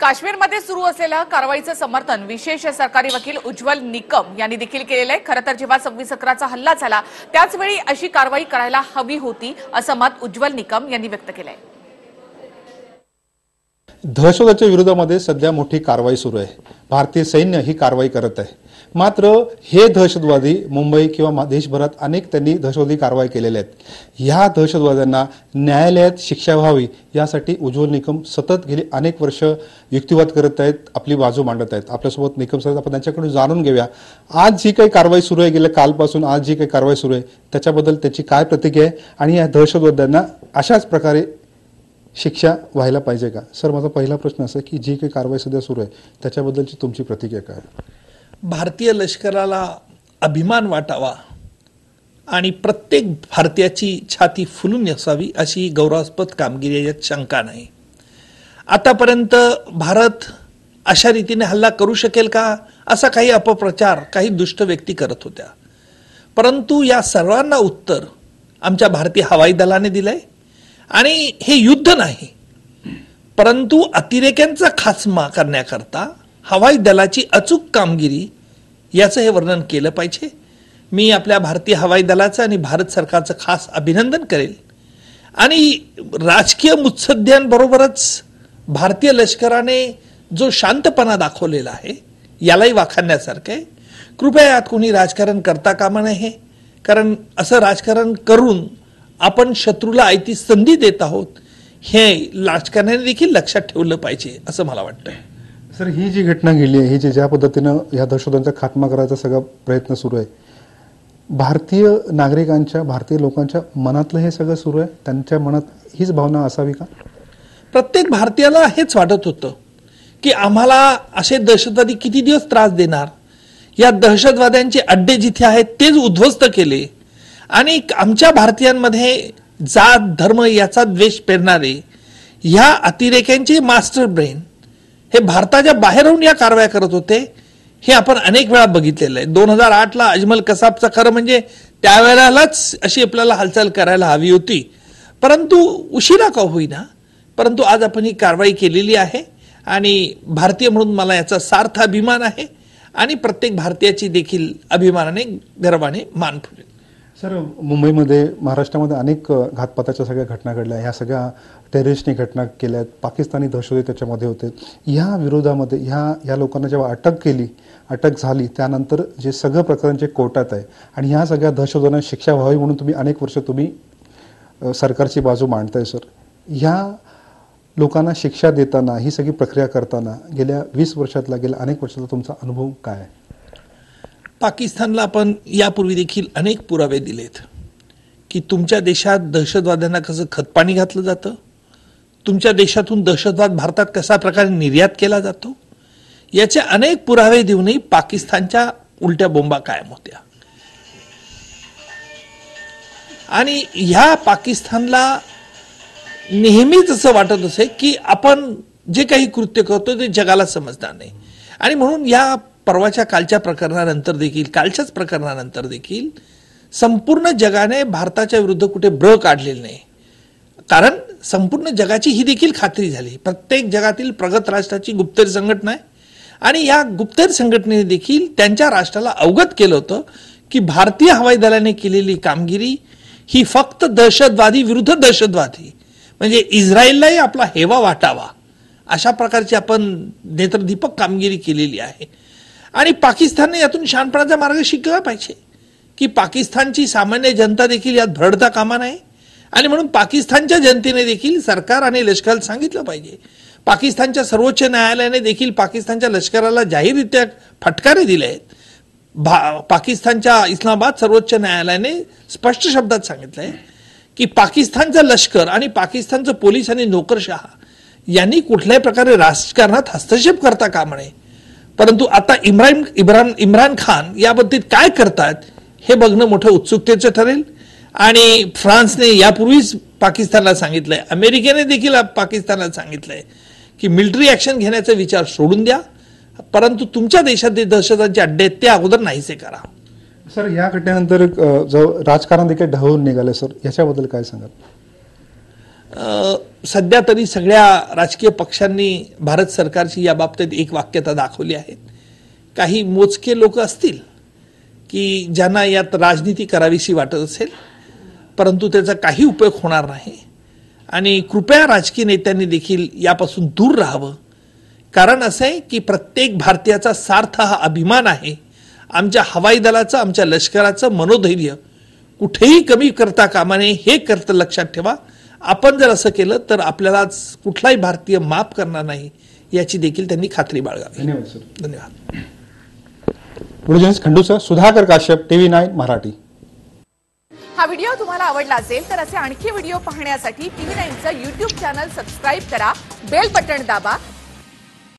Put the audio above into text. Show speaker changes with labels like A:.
A: काश्मीरमध्ये सुरू असलेल्या कारवाईचं समर्थन विशेष सरकारी वकील उज्ज्वल निकम यांनी देखील केलेलं आहे. खरं तर जेव्हा सव्वीस अकराचा हल्ला झाला त्याचवेळी अशी कारवाई करायला हवी होती असं मत उज्ज्वल निकम यांनी व्यक्त केलंय.
B: दहशतवादाच्या विरोधामध्ये सध्या मोठी कारवाई सुरू आहे. भारतीय सैन्य ही कारवाई करत आहे. मात्र हे दहशतवादी मुंबई किंवा मा- देशभरात अनेक त्यांनी दहशतवादी कारवाई केलेल्या आहेत. ह्या दहशतवाद्यांना न्यायालयात शिक्षा व्हावी यासाठी उज्ज्वल निकम सतत गेली अनेक वर्ष युक्तिवाद करत आहेत आपली बाजू मांडत आहेत. आपल्यासोबत निकम सर आपण त्यांच्याकडून जाणून घेऊया. आज जी काही कारवाई सुरू आहे गेल्या कालपासून आज जी काही कारवाई सुरू आहे त्याच्याबद्दल त्याची काय प्रतिक्रिया आहे आणि या दहशतवाद्यांना अशाच प्रकारे शिक्षा व्हायला पाहिजे का? सर माझा पहिला प्रश्न असा की जी काही कारवाई सध्या सुरू आहे त्याच्याबद्दलची तुमची प्रतिक्रिया काय आहे?
C: भारतीय लष्कराला अभिमान वाटावा आणि प्रत्येक भारतीयाची छाती फुलून असावी अशी गौरवास्पद कामगिरी यात शंका नाही. आतापर्यंत भारत अशा रीतीने हल्ला करू शकेल का? असा काही अपप्रचार काही दुष्ट व्यक्ती करत होत्या. परंतु या सर्वांना उत्तर आमच्या भारतीय हवाई दलाने दिलंय. आणि हे युद्ध नाही. परंतु अतिरेक्यांचा खासमा करण्याकरता हवाई दलाची अचूक कामगिरी याचं हे वर्णन केलं पाहिजे. मी आपल्या भारतीय हवाई दलाचं आणि भारत सरकारचं खास अभिनंदन करेल. आणि राजकीय मुत्सद्यांबरोबरच भारतीय लष्कराने जो शांतपणा दाखवलेला आहे यालाही वाखाणण्यासारखं आहे. कृपया यात कोणी राजकारण करता कामा नये. कारण असं राजकारण करून आपण शत्रूला आयती संधी देत आहोत हे राजकारण्याने देखील लक्षात ठेवलं पाहिजे असं मला वाटतं
B: सर ही जी घटना घडली आहे ही जी ज्या पद्धतीनं या दहशतवाद्यांचा खात्मा करायचा सगळा प्रयत्न सुरू आहे भारतीय नागरिकांच्या भारतीय लोकांच्या मनातलं हे सगळं सुरू आहे? त्यांच्या मनात हीच भावना असावी का?
C: प्रत्येक भारतीयाला हेच वाटत होतं की आम्हाला असे दहशतवादी किती दिवस त्रास देणार? या दहशतवाद्यांचे अड्डे जिथे आहेत तेच उद्ध्वस्त केले. आणि आमच्या भारतीयांमध्ये जात धर्म याचा द्वेष पेरणारे ह्या अतिरेक्यांचे मास्टर ब्रेन हे भारताच्या बाहेरून या कारवाया करत होते हे आपण अनेक वेळा बघितलेलं आहे. दोन हजार आठला अजमल कसाबचा खरं म्हणजे त्यावेळेलाच अशी आपल्याला हालचाल करायला हवी होती. परंतु उशिरा का होईना परंतु आज आपण ही कारवाई केलेली आहे आणि भारतीय म्हणून मला याचा सार्थ अभिमान आहे आणि प्रत्येक भारतीयाची देखील अभिमानाने गर्वाने मान फुलेल.
B: सर मुंबईमध्ये महाराष्ट्रामध्ये अनेक घातपाताच्या सगळ्या घटना घडल्या. ह्या सगळ्या टेररिस्टने घटना केल्या आहेत पाकिस्तानी दहशतवादी त्याच्यामध्ये होते. ह्या विरोधामध्ये ह्या या लोकांना जेव्हा अटक केली अटक झाली त्यानंतर जे सगळं प्रकरण जे कोर्टात आहे आणि ह्या सगळ्या दहशतवाद्यांना शिक्षा व्हावी म्हणून तुम्ही अनेक वर्ष तुम्ही सरकारची बाजू मांडताय सर. ह्या लोकांना शिक्षा देताना ही सगळी प्रक्रिया करताना गेल्या वीस वर्षातला गेल्या अनेक वर्षातला तुमचा अनुभव काय आहे?
C: पाकिस्तानला आपण यापूर्वी देखील अनेक पुरावे दिलेत की तुमच्या देशात दहशतवाद्यांना कसं खतपाणी घातलं जातं? तुमच्या देशातून दहशतवाद भारतात कशा प्रकारे निर्यात केला जातो? याचे अनेक पुरावे देऊनही पाकिस्तानच्या उलट्या बोंबा कायम होत्या. आणि ह्या पाकिस्तानला नेहमीच असं वाटत असे की आपण जे काही कृत्य करतो ते जगाला समजणार नाही. आणि म्हणून या परवाच्या कालच्या प्रकरणानंतर देखील कालच्याच प्रकरणानंतर देखील संपूर्ण जगाने भारताच्या विरुद्ध कुठे ब्र काढलेले नाही. कारण संपूर्ण जगाची ही देखील खात्री झाली. प्रत्येक जगातील प्रगत राष्ट्राची गुप्तहेर संघटना आहे. आणि या गुप्तहेर संघटनेने देखील त्यांच्या राष्ट्राला अवगत केलं होतं की भारतीय हवाई दलाने केलेली कामगिरी ही फक्त दहशतवादी विरुद्ध दहशतवादी. म्हणजे इस्रायललाही आपला हेवा वाटावा. अशा प्रकारची आपण नेत्रदीपक कामगिरी केलेली आहे. आणि पाकिस्तानने यातून शहाणपणाचा मार्ग शिकला पाहिजे. की पाकिस्तानची सामान्य जनता देखील यात भरडता कामा नये. आणि म्हणून पाकिस्तानच्या जनतेने देखील सरकार आणि लष्कराला सांगितलं पाहिजे. पाकिस्तानच्या सर्वोच्च न्यायालयाने देखील पाकिस्तानच्या लष्कराला जाहीररित्या फटकारे दिले आहेत. भा पाकिस्तानच्या इस्लामाबाद सर्वोच्च न्यायालयाने स्पष्ट शब्दात सांगितलं आहे की पाकिस्तानचं लष्कर आणि पाकिस्तानचं पोलीस आणि नोकरशहा यांनी कुठल्याही प्रकारे राजकारणात हस्तक्षेप करता कामा नये. परंतु आता इम्रान इम्रान इम्रान खान याबाबतीत काय करतात हे बघणं मोठं उत्सुकतेचं ठरेल. आणि फ्रान्सने यापूर्वीच पाकिस्तानला सांगितलंय अमेरिकेने देखील पाकिस्तानला सांगितलंय की मिलिटरी ऍक्शन घेण्याचा विचार सोडून द्या. परंतु तुमच्या देशात जे दहशतवादाचे अड्डे आहेत ते अगोदर नाहीसे करा.
B: सर या घटनेनंतर राजकारण देखील ढवळून निघालं सर याच्याबद्दल काय सांगाल?
C: सध्या तरी सगळ्या राजकीय पक्षांनी भारत सरकारची या बाबतीत एक वाक्यता दाखवली आहे. काही मोजके लोक असतील की ज्यांना यात राजनीती करावीशी वाटत असेल परंतु त्याचा काही उपयोग होणार नाही. आणि कृपया राजकीय नेत्यांनी देखील यापासून दूर राहावं. कारण असं आहे की प्रत्येक भारतीयाचा सार्थ हा अभिमान आहे. आमच्या हवाई दलाचं आमच्या लष्कराचं मनोधैर्य कुठेही कमी करता कामा नये हे करतं लक्षात ठेवा. आपण जर असं केलं तर आपल्याला कुठलाही भारतीय माफ करणार नाही याची देखील त्यांनी खात्री बाळगावी.
B: धन्यवाद सर.
C: धन्यवाद.
B: खंडूसह सुधाकर काश्यप टीव्ही नाईन मराठी.
A: हा व्हिडिओ तुम्हाला आवडला असेल तर असे आणखी व्हिडिओ पाहण्यासाठी टीव्ही नाईनचं युट्यूब चॅनल सबस्क्राईब करा बेल बटण दाबा